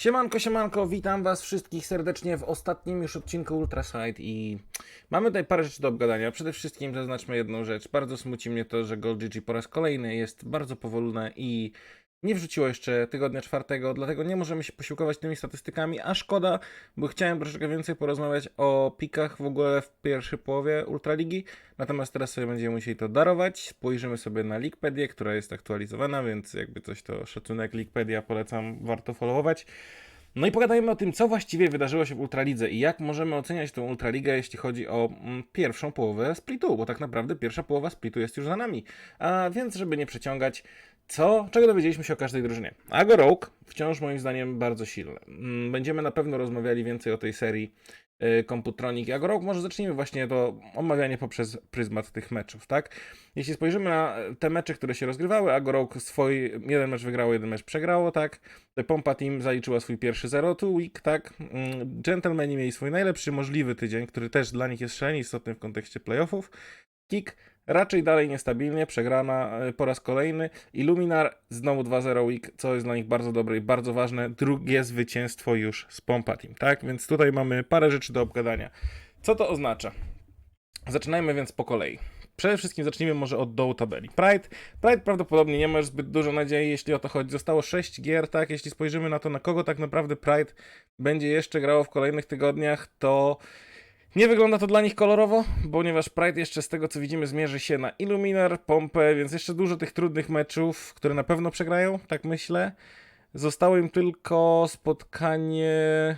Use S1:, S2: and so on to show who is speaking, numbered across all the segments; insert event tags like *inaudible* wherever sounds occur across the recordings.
S1: Siemanko, siemanko, witam was wszystkich serdecznie w ostatnim już odcinku Ultraside i mamy tutaj parę rzeczy do obgadania. Przede wszystkim zaznaczmy jedną rzecz. Bardzo smuci mnie to, że Gold GG po raz kolejny jest bardzo powolne i nie wrzuciło jeszcze tygodnia czwartego, dlatego nie możemy się posiłkować tymi statystykami, a szkoda, bo chciałem troszeczkę więcej porozmawiać o pikach w ogóle w pierwszej połowie Ultraligi, natomiast teraz sobie będziemy musieli to darować. Spojrzymy sobie na Leakpedię, która jest aktualizowana, więc jakby coś to szacunek Leakpedia polecam, warto followować. No i pogadajmy o tym, co właściwie wydarzyło się w Ultralidze i jak możemy oceniać tą Ultraligę, jeśli chodzi o mm, pierwszą połowę splitu, bo tak naprawdę pierwsza połowa splitu jest już za nami. A więc, żeby nie przeciągać, co, czego dowiedzieliśmy się o każdej drużynie? Ago Rogue wciąż moim zdaniem bardzo silne. Mm, Będziemy na pewno rozmawiali więcej o tej serii y, Computronic i Ago Rogue. Może zacznijmy właśnie to omawianie poprzez pryzmat tych meczów, tak? Jeśli spojrzymy na te mecze, które się rozgrywały, Ago Rogue swój jeden mecz wygrało, jeden mecz przegrało, tak? Pompa Team zaliczyła swój pierwszy 0-2 week, tak? Mm, Gentlemani mieli swój najlepszy możliwy tydzień, który też dla nich jest szalenie istotny w kontekście playoffów. Kick raczej dalej niestabilnie, przegrana e, po raz kolejny. Illuminar znowu 2-0 week, co jest dla nich bardzo dobre i bardzo ważne. Drugie zwycięstwo już z Pompa Team, tak? Więc tutaj mamy parę rzeczy do obgadania. Co to oznacza? Zaczynajmy więc po kolei. Przede wszystkim zacznijmy może od dołu tabeli. Pride. Pride prawdopodobnie nie ma już zbyt dużo nadziei, jeśli o to chodzi. Zostało 6 gier, tak? Jeśli spojrzymy na to, na kogo tak naprawdę Pride będzie jeszcze grało w kolejnych tygodniach, to nie wygląda to dla nich kolorowo, ponieważ Pride jeszcze z tego co widzimy zmierzy się na Illuminar, Pompę, więc jeszcze dużo tych trudnych meczów, które na pewno przegrają, tak myślę. Zostało im tylko spotkanie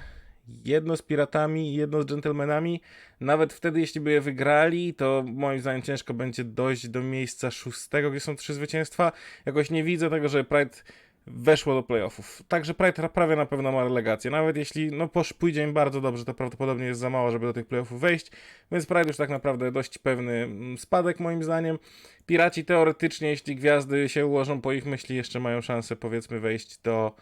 S1: jedno z piratami jedno z dżentelmenami. Nawet wtedy, jeśli by je wygrali, to moim zdaniem ciężko będzie dojść do miejsca szóstego, gdzie są trzy zwycięstwa. Jakoś nie widzę tego, że Pride weszło do playoffów. Także Pride prawie na pewno ma relegację. Nawet jeśli no, posz, pójdzie im bardzo dobrze, to prawdopodobnie jest za mało, żeby do tych playoffów wejść. Więc Pride już tak naprawdę dość pewny mm, spadek moim zdaniem. Piraci teoretycznie, jeśli gwiazdy się ułożą po ich myśli, jeszcze mają szansę powiedzmy wejść do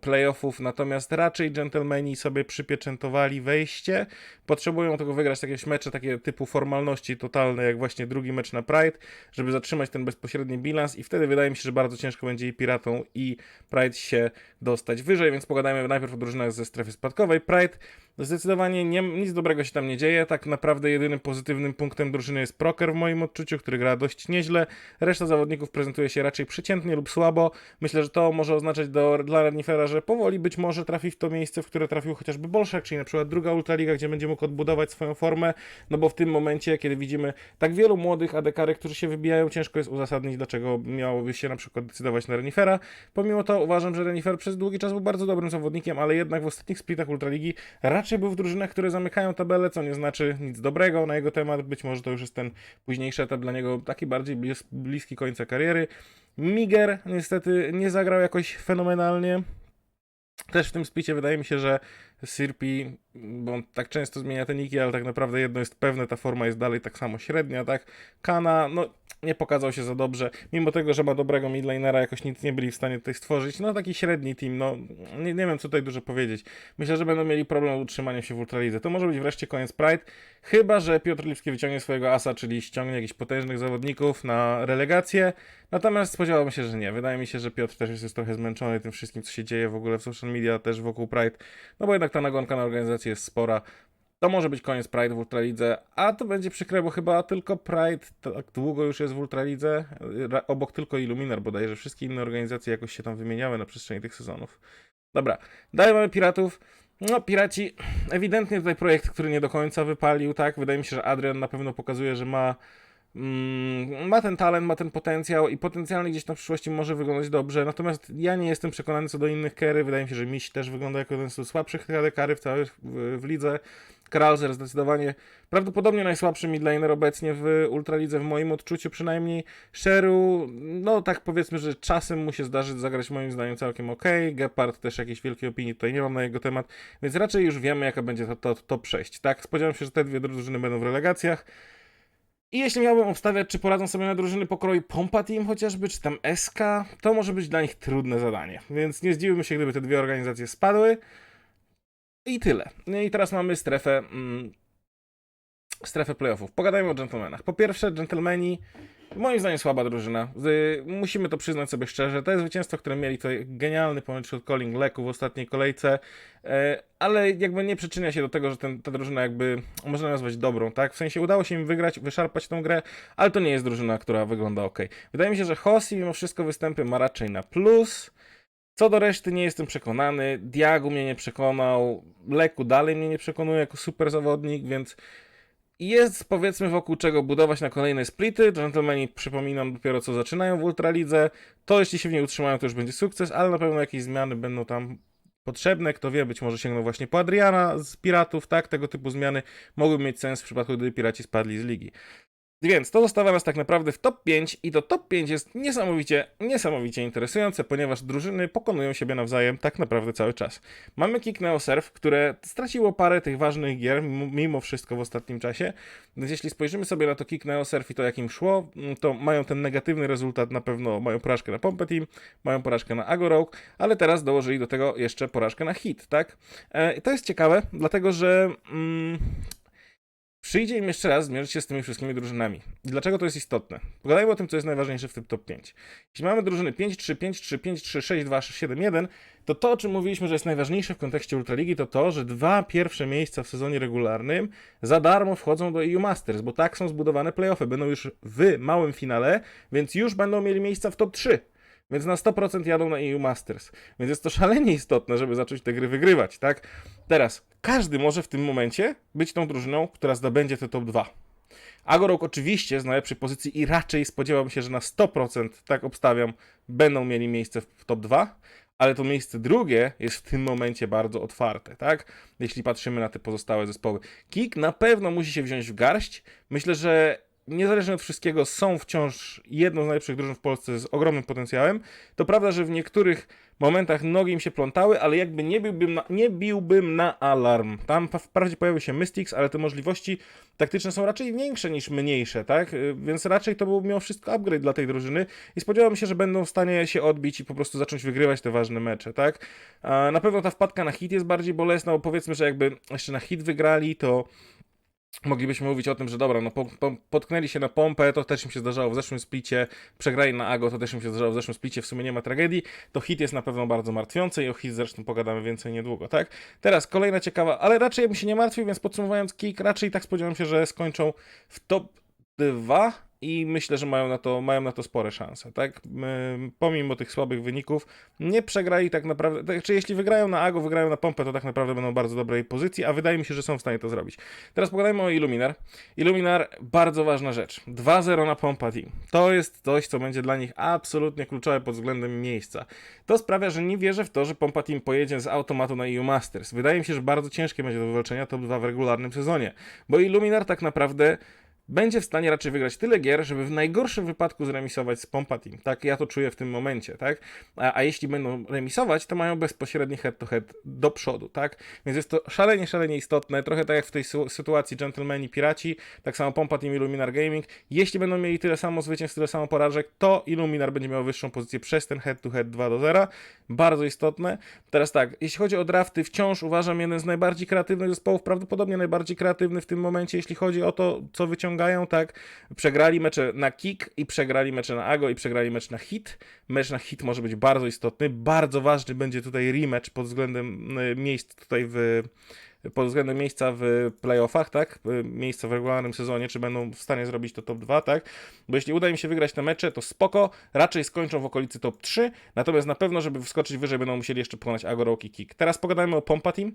S1: playoffów, natomiast raczej dżentelmeni sobie przypieczętowali wejście. Potrzebują tego wygrać jakieś mecze takie typu formalności totalne, jak właśnie drugi mecz na Pride, żeby zatrzymać ten bezpośredni bilans i wtedy wydaje mi się, że bardzo ciężko będzie i Piratom i Pride się dostać wyżej, więc pogadajmy najpierw o drużynach ze strefy spadkowej. Pride zdecydowanie nie, nic dobrego się tam nie dzieje, tak naprawdę jedynym pozytywnym punktem drużyny jest Proker w moim odczuciu, który gra dość nieźle. Reszta zawodników prezentuje się raczej przeciętnie lub słabo. Myślę, że to może oznaczać do, dla Renifera, że powoli być może trafi w to miejsce, w które trafił chociażby Bolszak, czyli na przykład druga Ultraliga, gdzie będzie mógł odbudować swoją formę, no bo w tym momencie, kiedy widzimy tak wielu młodych ADK-ry, którzy się wybijają, ciężko jest uzasadnić, dlaczego miałoby się na przykład decydować na Renifera. Pomimo to uważam, że Renifer przez długi czas był bardzo dobrym zawodnikiem, ale jednak w ostatnich splitach Ultraligi raczej był w drużynach, które zamykają tabelę, co nie znaczy nic dobrego na jego temat. Być może to już jest ten późniejszy etap dla niego taki bardziej blis bliski końca kariery. Miger niestety nie zagrał jakoś fenomenalnie. Też w tym splicie wydaje mi się, że Sirpi, bo on tak często zmienia te niki, ale tak naprawdę jedno jest pewne, ta forma jest dalej tak samo średnia, tak? Kana, no nie pokazał się za dobrze, mimo tego, że ma dobrego midlanera, jakoś nic nie byli w stanie tutaj stworzyć, no taki średni team, no nie, nie wiem co tutaj dużo powiedzieć. Myślę, że będą mieli problem z utrzymaniem się w Ultralidze. To może być wreszcie koniec Pride, chyba, że Piotr Lipski wyciągnie swojego asa, czyli ściągnie jakichś potężnych zawodników na relegację, natomiast spodziewałbym się, że nie. Wydaje mi się, że Piotr też jest trochę zmęczony tym wszystkim, co się dzieje w ogóle w social media, też wokół Pride, no bo jednak ta nagonka na organizację jest spora. To może być koniec Pride w Ultralidze, a to będzie przykre, bo chyba tylko Pride tak długo już jest w Ultralidze, ra- obok tylko Illuminar bodajże, wszystkie inne organizacje jakoś się tam wymieniały na przestrzeni tych sezonów. Dobra, dalej mamy Piratów. No, Piraci, ewidentnie tutaj projekt, który nie do końca wypalił, tak? Wydaje mi się, że Adrian na pewno pokazuje, że ma ma ten talent, ma ten potencjał i potencjalnie gdzieś w przyszłości może wyglądać dobrze, natomiast ja nie jestem przekonany co do innych kery, wydaje mi się, że Miś też wygląda jako jeden z słabszych kary w całej w, w lidze. Krauser zdecydowanie prawdopodobnie najsłabszy midlaner obecnie w Ultralidze w moim odczuciu przynajmniej. Sheru, no tak powiedzmy, że czasem mu się zdarzyć zagrać moim zdaniem całkiem ok. Gepard też jakiejś wielkiej opinii tutaj nie mam na jego temat, więc raczej już wiemy jaka będzie to, to, to przejść, tak? Spodziewam się, że te dwie drużyny będą w relegacjach. I jeśli miałbym obstawiać, czy poradzą sobie na drużyny pokroju Pompa Team chociażby, czy tam SK, to może być dla nich trudne zadanie. Więc nie zdziwiłbym się, gdyby te dwie organizacje spadły. I tyle. No I teraz mamy strefę. Mm, strefę playoffów. Pogadajmy o gentlemanach. Po pierwsze, gentlemani Moim zdaniem słaba drużyna. Musimy to przyznać sobie szczerze. To jest zwycięstwo, które mieli to genialny pomysł shot calling Leku w ostatniej kolejce, e, ale jakby nie przyczynia się do tego, że ten, ta drużyna jakby można nazwać dobrą, tak? W sensie udało się im wygrać, wyszarpać tą grę, ale to nie jest drużyna, która wygląda ok. Wydaje mi się, że Hossi mimo wszystko występy ma raczej na plus. Co do reszty nie jestem przekonany. Diagu mnie nie przekonał. Leku dalej mnie nie przekonuje jako super zawodnik, więc jest powiedzmy wokół czego budować na kolejne splity. Gentlemani, przypominam, dopiero co zaczynają w Ultralidze. To jeśli się w niej utrzymają, to już będzie sukces, ale na pewno jakieś zmiany będą tam potrzebne. Kto wie, być może sięgną właśnie po Adriana z Piratów, tak? Tego typu zmiany mogłyby mieć sens w przypadku, gdyby Piraci spadli z ligi. Więc to zostawia nas tak naprawdę w top 5 i to top 5 jest niesamowicie, niesamowicie interesujące, ponieważ drużyny pokonują siebie nawzajem tak naprawdę cały czas. Mamy Kick Neo Surf, które straciło parę tych ważnych gier mimo wszystko w ostatnim czasie, więc jeśli spojrzymy sobie na to Kick Neo Surf i to jak im szło, to mają ten negatywny rezultat na pewno, mają porażkę na Pompe Team, mają porażkę na Agorogue, ale teraz dołożyli do tego jeszcze porażkę na Hit, tak? E, to jest ciekawe, dlatego że... Mm, Przyjdzie im jeszcze raz zmierzyć się z tymi wszystkimi drużynami. Dlaczego to jest istotne? Pogadajmy o tym, co jest najważniejsze w tym top 5. Jeśli mamy drużyny 5-3, 5-3, 5-3, 6-2, 7-1, to to, o czym mówiliśmy, że jest najważniejsze w kontekście Ultraligi, to to, że dwa pierwsze miejsca w sezonie regularnym za darmo wchodzą do EU Masters, bo tak są zbudowane playoffy. Będą już w małym finale, więc już będą mieli miejsca w top 3. Więc na 100% jadą na EU Masters. Więc jest to szalenie istotne, żeby zacząć te gry wygrywać, tak? Teraz, każdy może w tym momencie być tą drużyną, która zdobędzie te top 2. Agorok oczywiście jest na lepszej pozycji i raczej spodziewam się, że na 100%, tak obstawiam, będą mieli miejsce w top 2, ale to miejsce drugie jest w tym momencie bardzo otwarte, tak? Jeśli patrzymy na te pozostałe zespoły. Kik na pewno musi się wziąć w garść. Myślę, że niezależnie od wszystkiego są wciąż jedną z najlepszych drużyn w Polsce z ogromnym potencjałem. To prawda, że w niektórych momentach nogi im się plątały, ale jakby nie biłbym na, nie biłbym na alarm. Tam wprawdzie pojawił się Mystics, ale te możliwości taktyczne są raczej większe niż mniejsze, tak? Y, Więc raczej to był mimo wszystko upgrade dla tej drużyny i spodziewam się, że będą w stanie się odbić i po prostu zacząć wygrywać te ważne mecze, tak? Na pewno ta wpadka na hit jest bardziej bolesna, bo powiedzmy, że jakby jeszcze na hit wygrali, to moglibyśmy mówić o tym, że dobra, no po, po, potknęli się na pompę, to też im się zdarzało w zeszłym splicie, przegrali na Ago, to też im się zdarzało w zeszłym splicie, w sumie nie ma tragedii, to hit jest na pewno bardzo martwiący i o hit zresztą pogadamy więcej niedługo, tak? Teraz kolejna ciekawa, ale raczej ja bym się nie martwił, więc podsumowując kick, raczej tak spodziewam się, że skończą w top 2 i myślę, że mają na to, mają na to spore szanse, tak? Pomimo tych słabych wyników, nie przegrali tak naprawdę, tak, czy jeśli wygrają na Ago, wygrają na pompę, to tak naprawdę będą w bardzo dobrej pozycji, a wydaje mi się, że są w stanie to zrobić. Teraz pogadajmy o Illuminar. Illuminar, bardzo ważna rzecz. 2-0 na pompa team. To jest coś, co będzie dla nich absolutnie kluczowe pod względem miejsca. To sprawia, że nie wierzę w to, że pompa team pojedzie z automatu na EU Masters. Wydaje mi się, że bardzo ciężkie będzie do wywalczenia top 2 w regularnym sezonie, bo Illuminar tak naprawdę będzie w stanie raczej wygrać tyle gier, żeby w najgorszym wypadku zremisować z Pompa Team. Tak ja to czuję w tym momencie, tak? A, a jeśli będą remisować, to mają bezpośredni head-to-head do przodu, tak? Więc jest to szalenie, szalenie istotne. Trochę tak jak w tej sy- sytuacji Gentlemani Piraci, tak samo Pompa Team Illuminar Gaming. Jeśli będą mieli tyle samo zwycięstw, tyle samo porażek, to Illuminar będzie miał wyższą pozycję przez ten head-to-head 2 do 0. Bardzo istotne. Teraz tak, jeśli chodzi o drafty, wciąż uważam jeden z najbardziej kreatywnych zespołów, prawdopodobnie najbardziej kreatywny w tym momencie, jeśli chodzi o to, co wyciągają, tak? Przegrali mecze na kick i przegrali mecze na ago i przegrali mecz na hit. Mecz na hit może być bardzo istotny. Bardzo ważny będzie tutaj rematch pod względem y, miejsc tutaj w pod względem miejsca w playoffach, tak? Y, Miejsca w regularnym sezonie, czy będą w stanie zrobić to top 2, tak? Bo jeśli uda im się wygrać te mecze, to spoko, raczej skończą w okolicy top 3, natomiast na pewno, żeby wskoczyć wyżej, będą musieli jeszcze pokonać Agorok i Kick. Teraz pogadajmy o Pompa Team.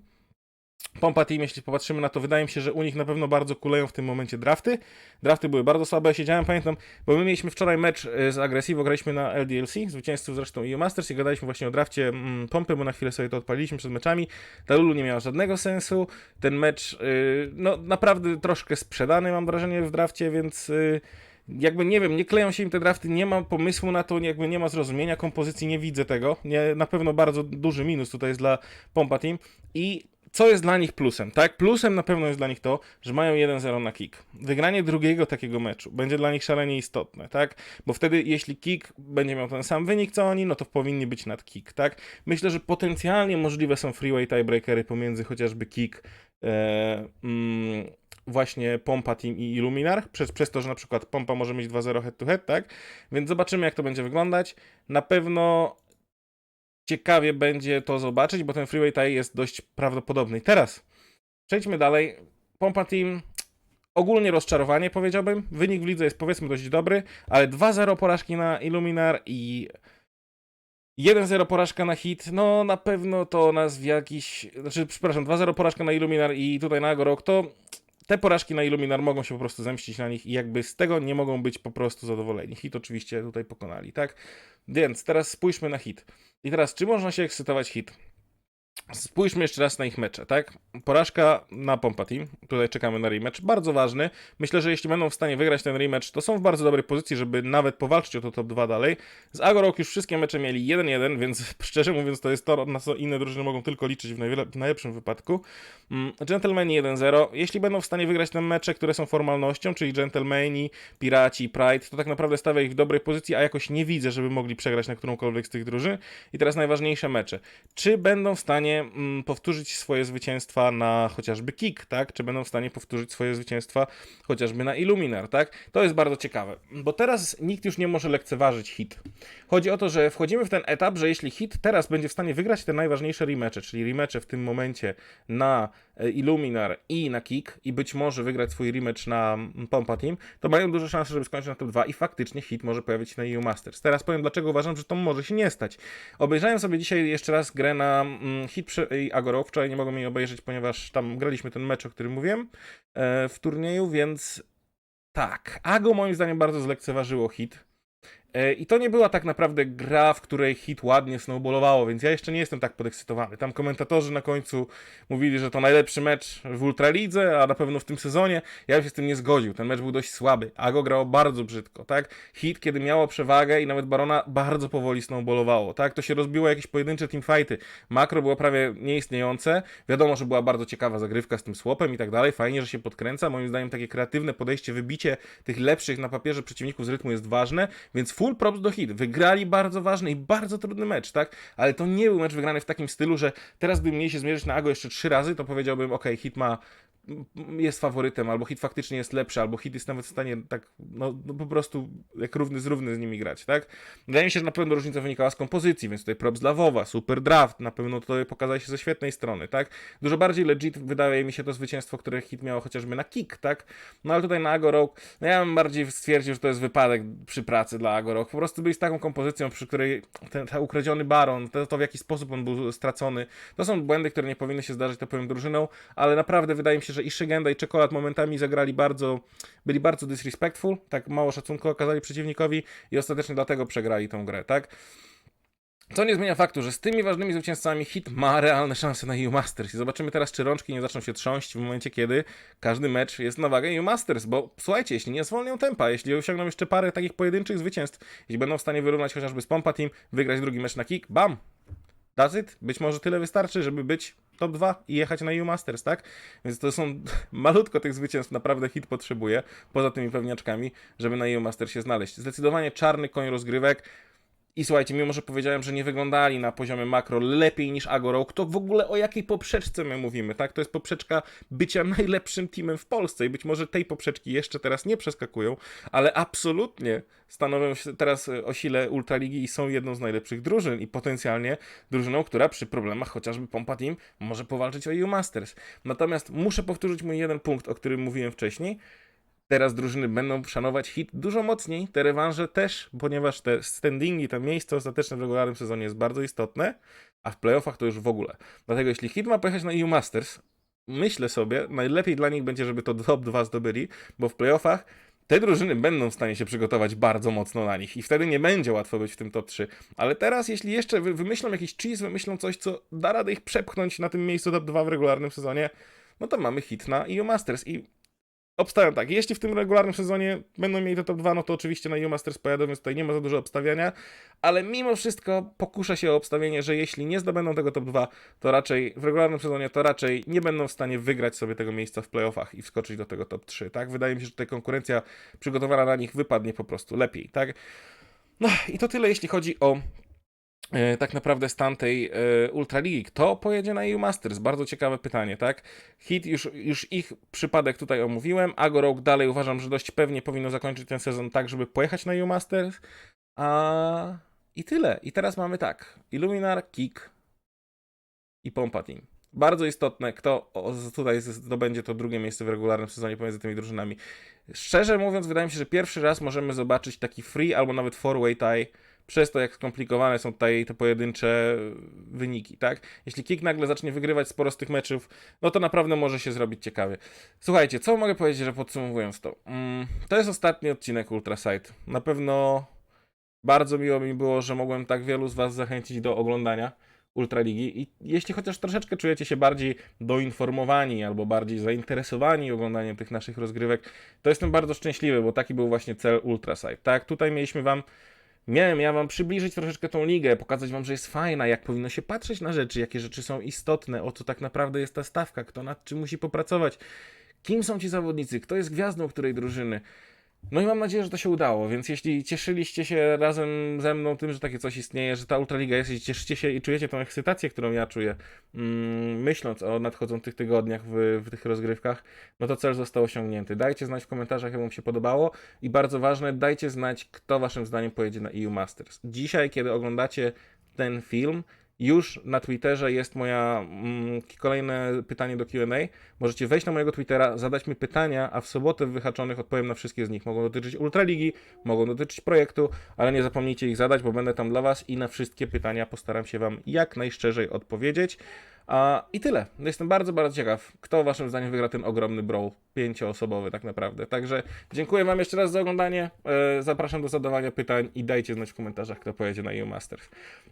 S1: Pompa Team, jeśli popatrzymy na to, wydaje mi się, że u nich na pewno bardzo kuleją w tym momencie drafty. Drafty były bardzo słabe, ja siedziałem, pamiętam, bo my mieliśmy wczoraj mecz y, z Aggressivo, graliśmy na LDLC, zwycięzców zresztą EU Masters i gadaliśmy właśnie o drafcie mm, Pompy, bo na chwilę sobie to odpaliliśmy przed meczami. Ta Lulu nie miała żadnego sensu, ten mecz, y, no naprawdę troszkę sprzedany mam wrażenie w drafcie, więc... y, jakby nie wiem, nie kleją się im te drafty, nie mam pomysłu na to, jakby nie ma zrozumienia kompozycji, nie widzę tego. Nie, na pewno bardzo duży minus tutaj jest dla Pompa Team i co jest dla nich plusem, tak? Plusem na pewno jest dla nich to, że mają 1-0 na kick. Wygranie drugiego takiego meczu będzie dla nich szalenie istotne, tak? Bo wtedy, jeśli kick będzie miał ten sam wynik co oni, no to powinni być nad kick, tak? Myślę, że potencjalnie możliwe są freeway tiebreakery pomiędzy chociażby kick e, mm, właśnie Pompa Team i Illuminar, przez, przez to, że na przykład Pompa może mieć 2-0 head to head, tak? Więc zobaczymy, jak to będzie wyglądać. Na pewno ciekawie będzie to zobaczyć, bo ten freeway tie jest dość prawdopodobny. Teraz przejdźmy dalej. Pompa Team ogólnie rozczarowanie powiedziałbym. Wynik w lidze jest powiedzmy dość dobry, ale 2-0 porażki na Illuminar i 1-0 porażka na hit, no na pewno to nas w jakiś, znaczy przepraszam, 2-0 porażka na Illuminar i tutaj na Agorok, to te porażki na Illuminar mogą się po prostu zemścić na nich i jakby z tego nie mogą być po prostu zadowoleni. Hit oczywiście tutaj pokonali, tak? Więc teraz spójrzmy na hit. I teraz, czy można się ekscytować hit? Spójrzmy jeszcze raz na ich mecze, tak? Porażka na Pompa Team. Tutaj czekamy na rematch. Bardzo ważny. Myślę, że jeśli będą w stanie wygrać ten rematch, to są w bardzo dobrej pozycji, żeby nawet powalczyć o to top 2 dalej. Z Agorok już wszystkie mecze mieli 1-1, więc *laughs* szczerze mówiąc, to jest to, na co inne drużyny mogą tylko liczyć w, w najlepszym wypadku. Mm, Gentlemani 1-0. Jeśli będą w stanie wygrać te mecze, które są formalnością, czyli Gentlemani, Piraci, Pride, to tak naprawdę stawia ich w dobrej pozycji, a jakoś nie widzę, żeby mogli przegrać na którąkolwiek z tych drużyn. I teraz najważniejsze mecze. Czy będą w stanie mm, powtórzyć swoje zwycięstwa na chociażby Kick, tak? Czy będą w stanie powtórzyć swoje zwycięstwa chociażby na Illuminar, tak? To jest bardzo ciekawe, bo teraz nikt już nie może lekceważyć hit. Chodzi o to, że wchodzimy w ten etap, że jeśli hit teraz będzie w stanie wygrać te najważniejsze rematche, czyli rematche w tym momencie na Illuminar i na Kick i być może wygrać swój rematch na mm, Pompa Team, to mają duże szanse, żeby skończyć na top 2 i faktycznie hit może pojawić się na EU Masters. Teraz powiem, dlaczego uważam, że to może się nie stać. Obejrzałem sobie dzisiaj jeszcze raz grę na mm, hit przy- Agoro. Wczoraj nie mogłem jej obejrzeć, ponieważ tam graliśmy ten mecz, o którym mówiłem e, w turnieju, więc tak. Ago moim zdaniem bardzo zlekceważyło hit. E, I to nie była tak naprawdę gra, w której hit ładnie snowballowało, więc ja jeszcze nie jestem tak podekscytowany. Tam komentatorzy na końcu mówili, że to najlepszy mecz w Ultralidze, a na pewno w tym sezonie. Ja bym się z tym nie zgodził. Ten mecz był dość słaby. Ago grało bardzo brzydko, tak? Hit, kiedy miało przewagę i nawet Barona bardzo powoli snowballowało, tak? To się rozbiło jakieś pojedyncze teamfighty. Makro było prawie nieistniejące. Wiadomo, że była bardzo ciekawa zagrywka z tym słopem i tak dalej. Fajnie, że się podkręca. Moim zdaniem takie kreatywne podejście, wybicie tych lepszych na papierze przeciwników z rytmu jest ważne, więc full props do hit. Wygrali bardzo ważny i bardzo trudny mecz, tak? Ale to nie był mecz wygrany w takim stylu, że teraz gdybym mieli się zmierzyć na Ago jeszcze trzy razy, to powiedziałbym, ok, hit ma jest faworytem, albo hit faktycznie jest lepszy, albo hit jest nawet w stanie tak, no, no po prostu jak równy z równy z nimi grać, tak? Wydaje mi się, że na pewno różnica wynikała z kompozycji, więc tutaj props dla WoWa, super draft, na pewno to pokazali się ze świetnej strony, tak? Dużo bardziej legit wydaje mi się to zwycięstwo, które hit miało chociażby na kick, tak? No ale tutaj na Agorok, no ja bym bardziej stwierdził, że to jest wypadek przy pracy dla Agorok. Po prostu byli z taką kompozycją, przy której ten, ten ukradziony baron, to, to w jaki sposób on był stracony, to są błędy, które nie powinny się zdarzyć, to powiem drużyną, ale naprawdę wydaje mi się, że i Szygenda i Czekolad momentami zagrali bardzo, byli bardzo disrespectful, tak mało szacunku okazali przeciwnikowi i ostatecznie dlatego przegrali tą grę, tak? Co nie zmienia faktu, że z tymi ważnymi zwycięzcami hit ma realne szanse na EU Masters. I zobaczymy teraz, czy rączki nie zaczną się trząść w momencie, kiedy każdy mecz jest na wagę EU Masters. Bo słuchajcie, jeśli nie zwolnią tempa, jeśli osiągną jeszcze parę takich pojedynczych zwycięstw, jeśli będą w stanie wyrównać chociażby z Pompa Team, wygrać drugi mecz na kick, bam! That's it. Być może tyle wystarczy, żeby być top 2 i jechać na EU Masters, tak? Więc to są *laughs* malutko tych zwycięstw, naprawdę hit potrzebuje, poza tymi pewniaczkami, żeby na EU Masters się znaleźć. Zdecydowanie czarny koń rozgrywek. I słuchajcie, mimo że powiedziałem, że nie wyglądali na poziomie makro lepiej niż Agorok, to w ogóle o jakiej poprzeczce my mówimy, tak? To jest poprzeczka bycia *laughs* najlepszym teamem w Polsce i być może tej poprzeczki jeszcze teraz nie przeskakują, ale absolutnie stanowią się teraz o sile Ultraligi i są jedną z najlepszych drużyn i potencjalnie drużyną, która przy problemach chociażby Pompa Team może powalczyć o EU Masters. Natomiast muszę powtórzyć mój jeden punkt, o którym mówiłem wcześniej. Teraz drużyny będą szanować hit dużo mocniej, te rewanże też, ponieważ te standingi, to miejsce ostateczne w regularnym sezonie jest bardzo istotne, a w playoffach to już w ogóle. Dlatego jeśli hit ma pojechać na EU Masters, myślę sobie, najlepiej dla nich będzie, żeby to top 2 zdobyli, bo w playoffach te drużyny będą w stanie się przygotować bardzo mocno na nich i wtedy nie będzie łatwo być w tym top 3. Ale teraz, jeśli jeszcze wy- wymyślą jakiś cheese, wymyślą coś, co da radę ich przepchnąć na tym miejscu top 2 w regularnym sezonie, no to mamy hit na EU Masters i Obstawiam tak, jeśli w tym regularnym sezonie będą mieli to top 2, no to oczywiście na EU Masters pojadą, więc tutaj nie ma za dużo obstawiania, ale mimo wszystko pokuszę się o obstawienie, że jeśli nie zdobędą tego top 2, to raczej w regularnym sezonie to raczej nie będą w stanie wygrać sobie tego miejsca w playoffach i wskoczyć do tego top 3, tak? Wydaje mi się, że tutaj konkurencja przygotowana na nich wypadnie po prostu lepiej, tak? No i to tyle, jeśli chodzi o tak naprawdę stan tej e, Ultraligi. Kto pojedzie na EU Masters? Bardzo ciekawe pytanie, tak? Hit, już, już ich przypadek tutaj omówiłem. Agorok dalej uważam, że dość pewnie powinno zakończyć ten sezon tak, żeby pojechać na EU Masters. A... I tyle. I teraz mamy tak. Illuminar, Kik i Pompa Team. Bardzo istotne, kto tutaj zdobędzie to drugie miejsce w regularnym sezonie pomiędzy tymi drużynami. Szczerze mówiąc, wydaje mi się, że pierwszy raz możemy zobaczyć taki free albo nawet four-way tie przez to, jak skomplikowane są tutaj te pojedyncze wyniki, tak? Jeśli Kik nagle zacznie wygrywać sporo z tych meczów, no to naprawdę może się zrobić ciekawie. Słuchajcie, co mogę powiedzieć, że podsumowując to? Mm, to jest ostatni odcinek Ultrasite. Na pewno bardzo miło mi było, że mogłem tak wielu z Was zachęcić do oglądania Ultraligi i jeśli chociaż troszeczkę czujecie się bardziej doinformowani albo bardziej zainteresowani oglądaniem tych naszych rozgrywek, to jestem bardzo szczęśliwy, bo taki był właśnie cel Ultrasite. Tak, tutaj mieliśmy Wam Miałem ja wam przybliżyć troszeczkę tą ligę, pokazać wam, że jest fajna, jak powinno się patrzeć na rzeczy, jakie rzeczy są istotne, o co tak naprawdę jest ta stawka, kto nad czym musi popracować, kim są ci zawodnicy, kto jest gwiazdą której drużyny. No i mam nadzieję, że to się udało, więc jeśli cieszyliście się razem ze mną tym, że takie coś istnieje, że ta Ultraliga jest, jeśli cieszycie się i czujecie tą ekscytację, którą ja czuję, mm, myśląc o nadchodzących tygodniach w, w tych rozgrywkach, no to cel został osiągnięty. Dajcie znać w komentarzach, jak wam się podobało i bardzo ważne, dajcie znać, kto waszym zdaniem pojedzie na EU Masters. Dzisiaj, kiedy oglądacie ten film, już na Twitterze jest moja mm, kolejne pytanie do QA. Możecie wejść na mojego Twittera, zadać mi pytania, a w sobotę w wyhaczonych odpowiem na wszystkie z nich. Mogą dotyczyć Ultraligi, mogą dotyczyć projektu, ale nie zapomnijcie ich zadać, bo będę tam dla Was i na wszystkie pytania postaram się Wam jak najszczerzej odpowiedzieć. I tyle. Jestem bardzo, bardzo ciekaw, kto Waszym zdaniem wygra ten ogromny brawl, pięcioosobowy tak naprawdę. Także dziękuję Wam jeszcze raz za oglądanie. E, zapraszam do zadawania pytań i dajcie znać w komentarzach, kto pojedzie na EU Masters.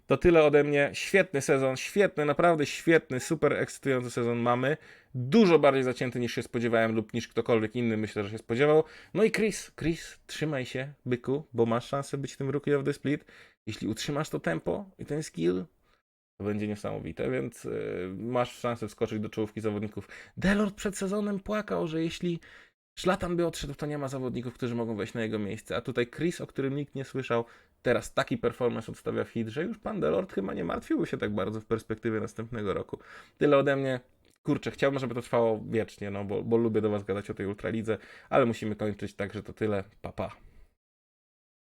S1: To tyle ode mnie. Świetny sezon, świetny, naprawdę świetny, super ekscytujący sezon mamy. Dużo bardziej zacięty niż się spodziewałem lub niż ktokolwiek inny myślę, że się spodziewał. No i Chris, Chris, trzymaj się, byku, bo masz szansę być tym Rookie of the Split. Jeśli utrzymasz to tempo i ten skill, to będzie niesamowite, więc yy, masz szansę wskoczyć do czołówki zawodników. Delord przed sezonem płakał, że jeśli Szlatan by odszedł, to nie ma zawodników, którzy mogą wejść na jego miejsce. A tutaj Chris, o którym nikt nie słyszał, teraz taki performance odstawia w hit, że już pan Delord chyba nie martwiłby się tak bardzo w perspektywie następnego roku. Tyle ode mnie. Kurczę, chciałbym, żeby to trwało wiecznie, no bo, bo lubię do was gadać o tej ultralidze, ale musimy kończyć, także to tyle. Pa, pa.